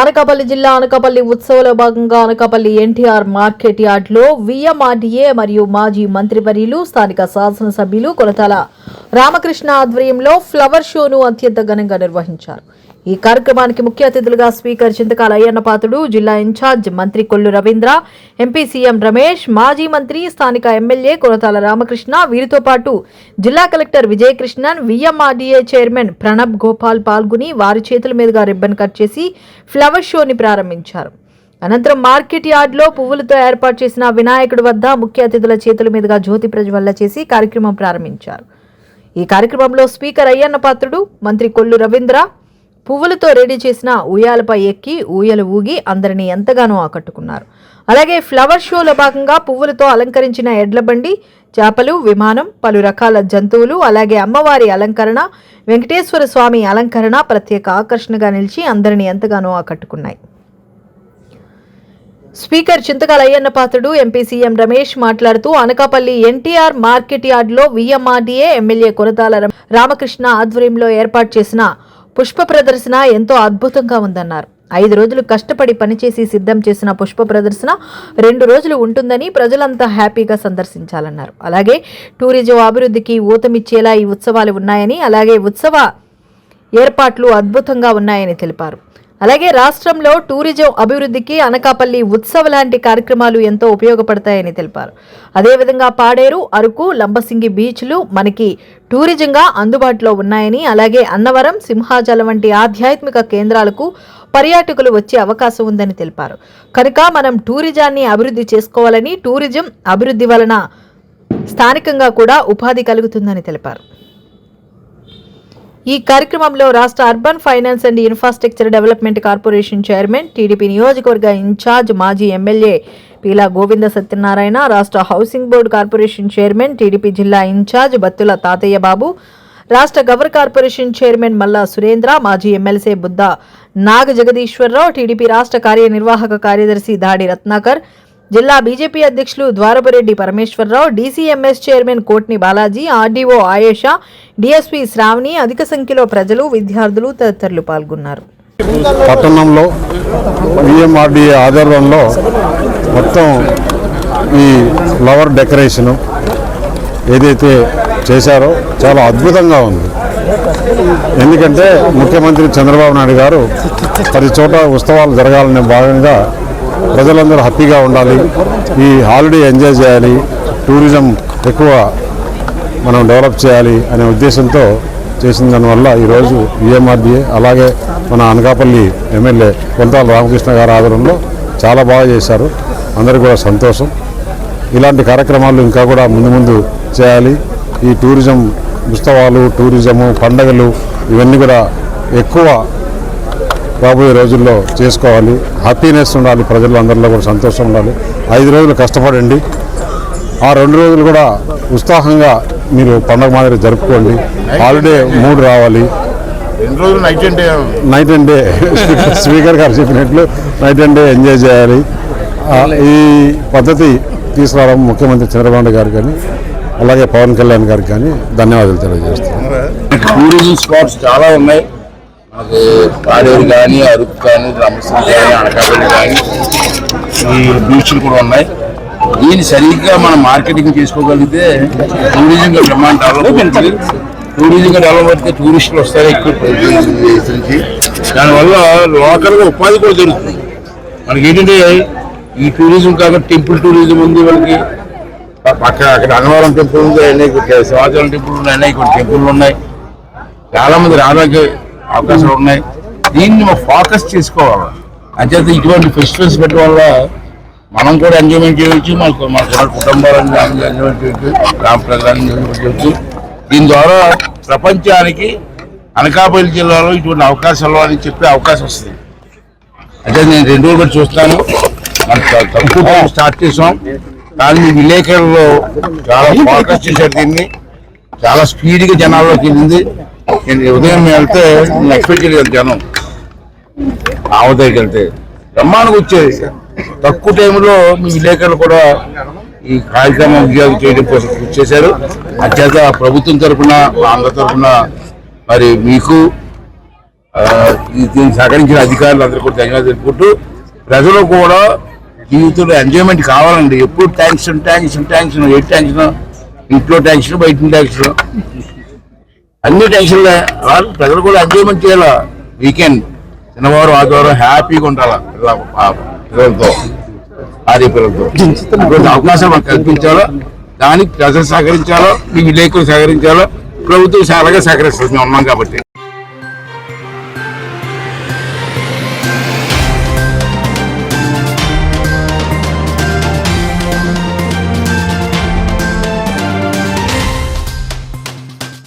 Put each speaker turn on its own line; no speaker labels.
అనకాపల్లి జిల్లా అనకాపల్లి ఉత్సవంలో భాగంగా అనకాపల్లి ఎన్టీఆర్ మార్కెట్ యార్డ్లో విఎంఆర్డీఏ మరియు మాజీ మంత్రివర్యులు స్థానిక శాసనసభ్యులు కొలతల రామకృష్ణ ఆధ్వర్యంలో ఫ్లవర్ షోను అత్యంత ఘనంగా నిర్వహించారు. ఈ కార్యక్రమానికి ముఖ్య అతిథులుగా స్పీకర్ చింతకాల అయ్యన్నపాతుడు జిల్లా ఇన్ఛార్జ్ మంత్రి కొల్లు రవీంద్ర ఎంపీ సీఎం రమేష్ మాజీ మంత్రి స్థానిక ఎమ్మెల్యే కొరతాల రామకృష్ణ వీరితో పాటు జిల్లా collector Vijayakrishnan VMRDA chairman Pranab Gopal పాల్గొని వారి చేతుల మీదుగా రిబ్బన్ కట్ చేసి ఫ్లవర్ షోని ప్రారంభించారు. అనంతరం మార్కెట్ యార్డ్లో పువ్వులతో ఏర్పాటు చేసిన వినాయకుడి వద్ద ముఖ్య అతిథుల చేతుల మీదుగా జ్యోతి ప్రజ్వల్ల చేసి కార్యక్రమం ప్రారంభించారు. ఈ కార్యక్రమంలో స్పీకర్ అయ్యన్న పాత్రుడు మంత్రి కొల్లు రవీంద్ర పువ్వులతో రెడీ చేసిన ఉయ్యాలపై ఎక్కి ఊయలు ఊగి అందరినీ ఎంతగానో ఆకట్టుకున్నారు. అలాగే ఫ్లవర్ షోలో భాగంగా పువ్వులతో అలంకరించిన ఎడ్ల బండి చేపలు విమానం పలు రకాల జంతువులు అలాగే అమ్మవారి అలంకరణ వెంకటేశ్వర స్వామి అలంకరణ ప్రత్యేక ఆకర్షణగా నిలిచి అందరినీ ఎంతగానో ఆకట్టుకున్నాయి. Speaker Chintakala Ayyanna Patrudu MP CM Ramesh మాట్లాడుతూ అనకాపల్లి ఎన్టీఆర్ మార్కెట్ యార్డ్లో విఎంఆర్డీఏ ఎమ్మెల్యే కొరతాల రామకృష్ణ ఆధ్వర్యంలో ఏర్పాటు చేసిన పుష్ప ప్రదర్శన ఎంతో అద్భుతంగా ఉందన్నారు. ఐదు రోజులు కష్టపడి పనిచేసి సిద్ధం చేసిన పుష్ప ప్రదర్శన రెండు రోజులు ఉంటుందని ప్రజలంతా హ్యాపీగా సందర్శించాలన్నారు. అలాగే టూరిజం అభివృద్ధికి ఊతమిచ్చేలా ఈ ఉత్సవాలు ఉన్నాయని అలాగే ఉత్సవ ఏర్పాట్లు అద్భుతంగా ఉన్నాయని తెలిపారు. అలాగే రాష్ట్రంలో టూరిజం అభివృద్ధికి అనకాపల్లి ఉత్సవ లాంటి కార్యక్రమాలు ఎంతో ఉపయోగపడతాయని తెలిపారు. అదేవిధంగా పాడేరు అరకు లంబసింగి బీచ్లు మనకి టూరిజంగా అందుబాటులో ఉన్నాయని అలాగే అన్నవరం సింహాచలం వంటి ఆధ్యాత్మిక కేంద్రాలకు పర్యాటకులు వచ్చే అవకాశం ఉందని తెలిపారు. కనుక మనం టూరిజాన్ని అభివృద్ధి చేసుకోవాలని టూరిజం అభివృద్ధి వలన స్థానికంగా కూడా ఉపాధి కలుగుతుందని తెలిపారు. ఈ కార్యక్రమంలో రాష్ట్ర urban finance and infrastructure development corporation chairman TDP నియోజకవర్గ ఇన్ఛార్జ్ మాజీ ఎమ్మెల్యే పీలా గోవింద సత్యనారాయణ రాష్ట్ర housing board corporation chairman TDP జిల్లా ఇన్ఛార్జ్ బత్తుల తాతయ్య బాబు రాష్ట్ర గవర్ కార్పొరేషన్ చైర్మన్ మల్లా సురేంద్ర మాజీ ఎమ్మెల్సీ బుద్ధ నాగ జగదీశ్వరరావు టీడీపీ రాష్ట్ర కార్యనిర్వాహక కార్యదర్శి దాడి రత్నాకర్ జిల్లా బీజేపీ అధ్యక్షులు Dwarapureddy Parameswararao DCMS chairman Kotni Balaji RDO Ayesha DSP Sravani అధిక సంఖ్యలో ప్రజలు విద్యార్థులు తదితరులు పాల్గొన్నారు.
పట్టణంలో బిఎంఆర్డీఏ ఆధ్వర్యంలో మొత్తం ఈ ఫ్లవర్ డెకరేషను ఏదైతే చేశారో చాలా అద్భుతంగా ఉంది. ఎందుకంటే ముఖ్యమంత్రి చంద్రబాబు నాయుడు గారు ప్రతి చోట ఉత్సవాలు జరగాలనే భాగంగా ప్రజలందరూ హ్యాపీగా ఉండాలి. ఈ హాలిడే ఎంజాయ్ చేయాలి. టూరిజం ఎక్కువ మనం డెవలప్ చేయాలి అనే ఉద్దేశంతో చేసిన దానివల్ల ఈరోజు విఎంఆర్డీఏ అలాగే మన అనకాపల్లి ఎమ్మెల్యే కొంతాల రామకృష్ణ గారి ఆధ్వర్యంలో చాలా బాగా చేశారు. అందరికీ కూడా సంతోషం. ఇలాంటి కార్యక్రమాలు ఇంకా కూడా ముందు ముందు చేయాలి. ఈ టూరిజం ఉత్సవాలు టూరిజము పండగలు ఇవన్నీ కూడా ఎక్కువ రాబోయే రోజుల్లో చేసుకోవాలి. హ్యాపీనెస్ ఉండాలి ప్రజలందరిలో కూడా సంతోషం ఉండాలి. ఐదు రోజులు కష్టపడండి. ఆ రెండు రోజులు కూడా ఉత్సాహంగా మీరు పండగ మాదిరి జరుపుకోండి. హాలిడే మూడు రావాలి.
రెండు రోజులు నైట్ అంటే
నైట్ అండ్ డే స్పీకర్ గారు చెప్పినట్లు నైట్ అండ్ డే ఎంజాయ్ చేయాలి. ఈ పద్ధతి తీసుకురావడం ముఖ్యమంత్రి చంద్రబాబు నాయుడు గారు కానీ అలాగే పవన్ కళ్యాణ్ గారికి కానీ ధన్యవాదాలు తెలియజేస్తాను
టూరిజం స్పాట్స్ చాలా ఉన్నాయి. పాడేరు కానీ అరుకు కానీ రంపసం కానీ అనకాపల్లి కానీ ఈ బీచ్లు కూడా ఉన్నాయి. దీన్ని సరిగ్గా మనం మార్కెటింగ్ చేసుకోగలిగితే టూరిజం బ్రహ్మాండ డెవలప్ అవుతుంది. టూరిజం డెవలప్ అయితే టూరిస్టులు వస్తారు ఎక్కువ నుంచి దానివల్ల లోకల్గా ఉపాధి కూడా దొరుకుతుంది. మనకి ఏంటంటే ఈ టూరిజం కాబట్టి టెంపుల్ టూరిజం ఉంది వాళ్ళకి. పక్క అక్కడ అన్నవరం టెంపుల్ ఉంది అనేక సింహాచలం టెంపుల్ ఉన్నాయి అనేక టెంపుల్ ఉన్నాయి. చాలామంది రావడానికి అవకాశాలు ఉన్నాయి. దీన్ని మనం ఫోకస్ చేసుకోవాలి? అంచేత ఇటువంటి ఫెస్టివల్స్ పెట్టడం వల్ల మనం కూడా ఎంజాయ్మెంట్ చేయవచ్చు మనకు మన కుటుంబాలను ఎంజాయ్మెంట్ చేయొచ్చు గ్రామ ప్రజలను ఎంజాయ్మెంట్ చేయొచ్చు దీని ద్వారా ప్రపంచానికి అనకాపల్లి జిల్లాలో ఇటువంటి అవకాశాలు అని చెప్పే అవకాశం వస్తుంది. అంటే నేను రెండు రోజులు కూడా చూస్తాను. మనం తక్కువ స్టార్ట్ చేసాం. కానీ మీ విలేకరులు చాలా ఫోకస్ చేశారు దీన్ని. చాలా స్పీడ్గా జనాల్లోకి వెళ్ళింది. నేను ఉదయం వెళ్తే నేను ఎక్స్పెక్ట్ చేయలేదు జనం ఆమె వెళ్తే బ్రహ్మానికి వచ్చేది తక్కువ టైంలో మీ విలేకరులు కూడా ఈ కార్యక్రమం ఉద్యోగం చేయడం కోసం కృషి చేశారు. అత్యంత ప్రభుత్వం తరఫున మా అందరి తరఫున మరి మీకు ఆ, దీనికి సహకరించిన అధికారులు అందరూ కూడా ధన్యవాదాలు తెలుపుకుంటూ ప్రజలు కూడా జీవితంలో ఎంజాయ్మెంట్ కావాలండి. ఎప్పుడు ట్యాంక్షన్ ట్యాంక్షన్ ట్యాంక్షన్ ఏ ట్యాంక్షన్ ఇంట్లో ట్యాంక్షన్ బయట ట్యాంక్షన్ అన్ని టెన్షన్లే వాళ్ళు ప్రజలు కూడా ఎంజాయ్మెంట్ చేయాలా? వీకెండ్ శనివారం ఆదివారం హ్యాపీగా ఉండాలా? పిల్లలతో భార్య పిల్లలతో. అవకాశం మనకు కల్పించాలో? దానికి ప్రజలు సహకరించాలో? మీ విలేకరులు సహకరించాలో? ప్రభుత్వం చాలా సహకరిస్తుంది. మేము ఉన్నాం కాబట్టి.